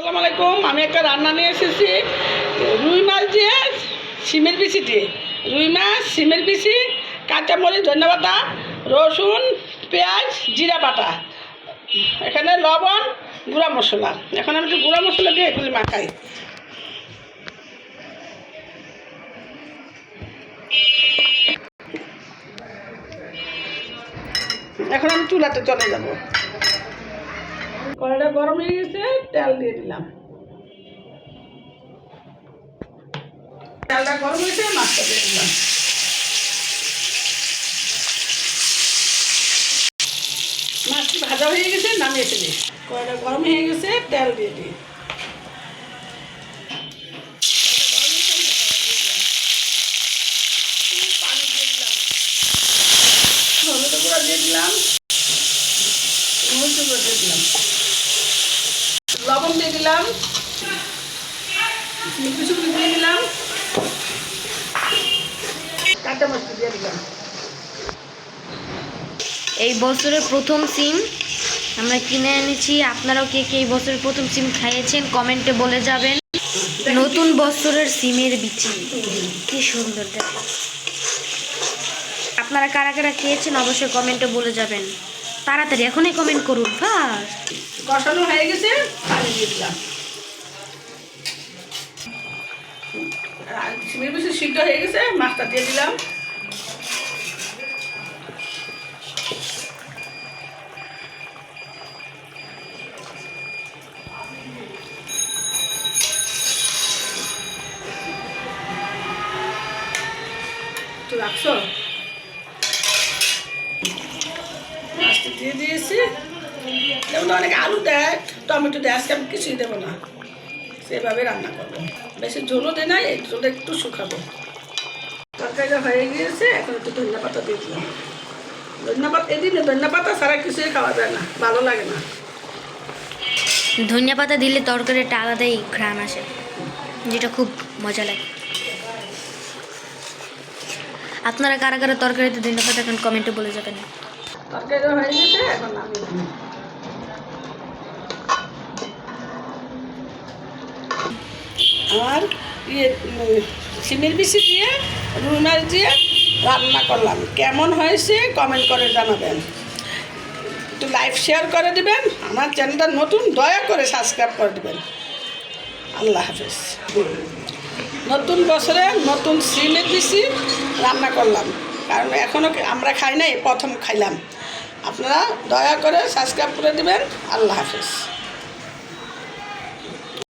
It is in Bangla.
আসসালামু আলাইকুম, আমি একটা রান্না নিয়ে এসেছি। রুই মাছ দিয়ে সিমের বিচি দিয়ে। রুই মাছ সিমের বিচি, কাঁচামরিচ, ধন্যবাদ, রসুন, পেঁয়াজ, জিরা বাটা। এখানে লবণ, গুঁড়া মশলা। এখন আমি একটু গুঁড়া মশলা দিয়ে এগুলি মাখাই। এখন আমি চুলাতে চলে যাব। কড়াইটা গরম হয়ে গেছে, তেল দিয়ে দিলাম। তেলটা গরম হয়েছে, মাছটা দিয়ে দিলাম। মাছটি ভাজা হয়ে গেছে, নামিয়ে ফেলি। কড়াইটা গরম হয়ে গেছে, তেল দিয়ে দিই। দিয়ে দিলাম। দিয়ে দিলাম। লবণ দিয়ে দিলাম। দিয়ে দিলাম। এই বছরের প্রথম সিম আমরা কিনে এনেছি। আপনারাও কে কে এই বছরের প্রথম সিম খাইয়েছেন কমেন্টে বলে যাবেন। নতুন বছরের সিমের বিচি। কি সুন্দর দেখো আপনারা কারা কারা খেয়েছেন অবশ্যই কমেন্টে বলে যাবেন। তাড়াতাড়ি এখনই কমেন্ট করুন ফার্স্ট কষানো হয়ে গেছে, পানি দিয়ে দিলাম। সিদ্ধ হয়ে গেছে, মাছটা দিয়ে দিলাম। একটু রাখছো মাছটা দিয়ে দিয়েছি। যেমন অনেকে আলু দেয়, টমেটো দেয়, আজকে আমি কিছুই দেবো না। সেভাবে রান্না করব। বেশি ঝোলও দেয় না, এই ঝোল একটু শুকাবো। তরকারিটা হয়ে গিয়েছে, এখন একটু ধনিয়া পাতা দিয়ে দিলাম। ধনিয়া পাতা এদিনে ধনিয়া ছাড়া কিছুই খাওয়া যায় না, ভালো লাগে না। ধনিয়া পাতা দিলে তরকারিটা আলাদাই ঘ্রাণ আসে, যেটা খুব মজা লাগে। আপনারা কারা কারা তরকারিতে ধনিয়া পাতা কমেন্টে বলে যাবেন। আর ইয়ে উম, সিমের বিচি দিয়ে রুই মাছ দিয়ে রান্না করলাম। কেমন হয়েছে কমেন্ট করে জানাবেন। একটু লাইভ শেয়ার করে দিবেন। আমার চ্যানেলটা নতুন দয়া করে সাবস্ক্রাইব করে দিবেন। আল্লাহ হাফেজ। নতুন বছরে নতুন সিমের বিচি রান্না করলাম। কারণ এখনও আমরা খাই নাই প্রথম খাইলাম। আপনারা দয়া করে সাবস্ক্রাইব করে দেবেন। আল্লাহ হাফেজ।